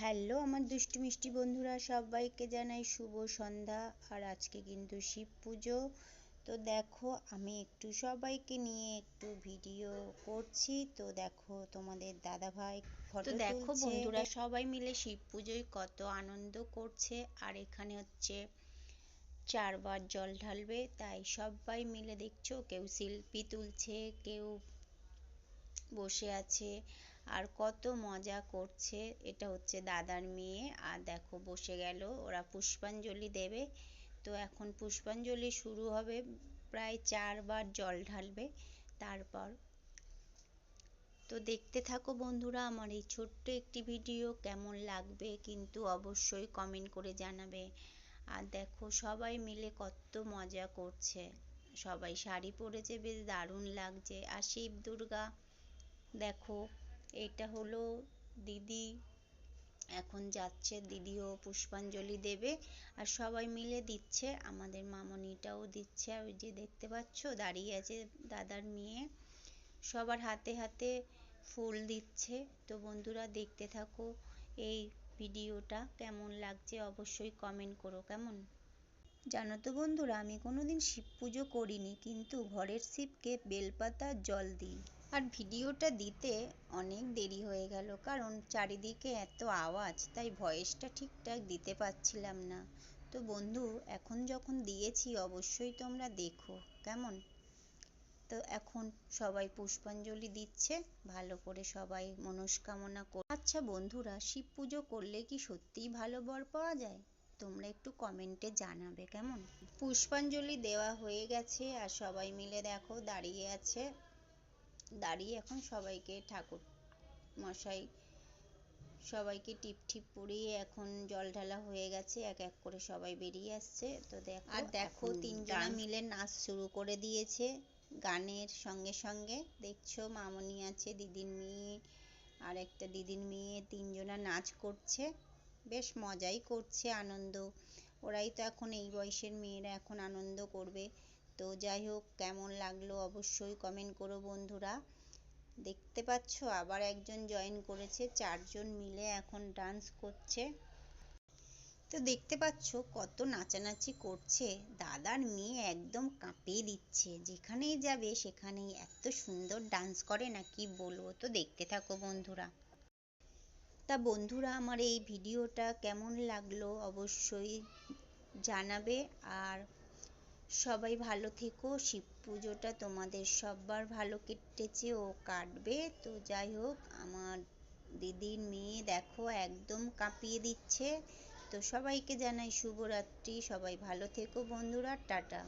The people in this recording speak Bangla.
হ্যালো আমার দুষ্টু মিষ্টি বন্ধুরা সবাইকে জানাই শুভ সন্ধ্যা। আর আজকে কিন্তু শিব পুজো। তো দেখো আমি একটু সবাইকে নিয়ে একটু ভিডিও করছি। তো দেখো তোমাদের দাদা ভাই ফটো দেখো বন্ধুরা সবাই মিলে শিব পুজোয় কত আনন্দ করছে। আর এখানে হচ্ছে চারবার জল ঢালবে তাই সবাই মিলে দেখছ কেউ শিল্পী তুলছে কেউ বসে আছে। আর কত মজা করছে, এটা হচ্ছে দাদার মেয়ে। আর দেখো, বসে গেল, ওরা পুষ্পাঞ্জলি দেবে। তো এখন পুষ্পাঞ্জলি শুরু হবে, প্রায় চারবার জল ঢালবে, তারপর। তো দেখতে থাকো বন্ধুরা, আমার এই ছোট্ট একটি ভিডিও কেমন লাগবে কিন্তু অবশ্যই কমেন্ট করে জানাবে। আর দেখো, সবাই মিলে কত মজা করছে। সবাই শাড়ি পরেছে, বেশ দারুণ লাগছে। আর শিব দুর্গা দেখো এটা হলো দিদি। এখন যাচ্ছে দিদিও পুষ্পাঞ্জলি দেবে আর সবাই মিলে দিচ্ছে। আমাদের মামনিটাও দিচ্ছে। আর ওই যে দেখতে পাচ্ছ, দাঁড়িয়ে আছে দাদার মেয়ে। সবার হাতে হাতে ফুল দিচ্ছে। তো বন্ধুরা, দেখতে থাকো এই ভিডিওটা কেমন লাগছে অবশ্যই কমেন্ট করো, কেমন? জানো তো বন্ধুরা, আমি কোনোদিন শিব পুজো করিনি, কিন্তু ঘরের শিবকে বেলপাতার জল দিই। আর ভিডিওটা দিতে অনেক দেরি হয়ে গেল, কারণ চারিদিকে এত আওয়াজ, তাই ভয়েসটা ঠিকঠাক দিতে পারছিলাম না। তো বন্ধু, এখন যখন দিয়েছি, অবশ্যই তোমরা দেখো, কেমন? তো এখন সবাই পুষ্পাঞ্জলি দিচ্ছে, ভালো করে সবাই মনস্কামনা কর আচ্ছা বন্ধুরা, শিব পুজো করলে কি সত্যিই ভালো বর পাওয়া যায়? তোমরা একটু কমেন্টে জানাবে, কেমন? পুষ্পাঞ্জলি দেওয়া হয়ে গেছে, আর সবাই মিলে দেখো, দাঁড়িয়ে আছে। দাঁড়িয়ে এখন সবাইকে ঠাকুর মশাই সবাইকে টিপ ঠিপ পরিয়ে এখন জল ঢালা হয়ে গেছে এক এক করে সবাই বেরিয়ে আসছে। তো দেখো আর দেখো তিনজনা মিলে নাচ শুরু করে দিয়েছে। গানের সঙ্গে সঙ্গে দেখছ মামনি আছে দিদির মেয়ে আর একটা দিদির মেয়ে তিনজনা নাচ করছে। বেশ মজাই করছে আনন্দ। ওরাই তো এখন এই বয়সের মেয়েরা এখন আনন্দ করবে। তো যাই হোক, কেমন লাগল অবশ্যই কমেন্ট করো বন্ধুরা। দেখতে পাচ্ছ আবার একজন জয়েন করেছে, চারজন মিলে এখন ডান্স করছে। তো দেখতে পাচ্ছ কত নাচানাচি করছে। দাদার মেয়ে একদম কাঁপিয়ে দিচ্ছে। যেখানেই যাবে সেখানেই এত সুন্দর ডান্স করে না কি বলব? তো দেখতে থাকো বন্ধুরা। তা বন্ধুরা, আমার এই ভিডিওটা কেমন লাগল অবশ্যই জানাবে। আর সবাই ভালো থেকো। শিব পুজোটা তোমাদের সব্বার ভালো কেটেছে, ও কাটবে। তো যাই হোক, আমার দিদির মেয়ে দেখো একদম কাঁপিয়ে দিচ্ছে। তো সবাইকে জানাই শুভরাত্রি। সবাই ভালো থেকো বন্ধুরা। টাটা।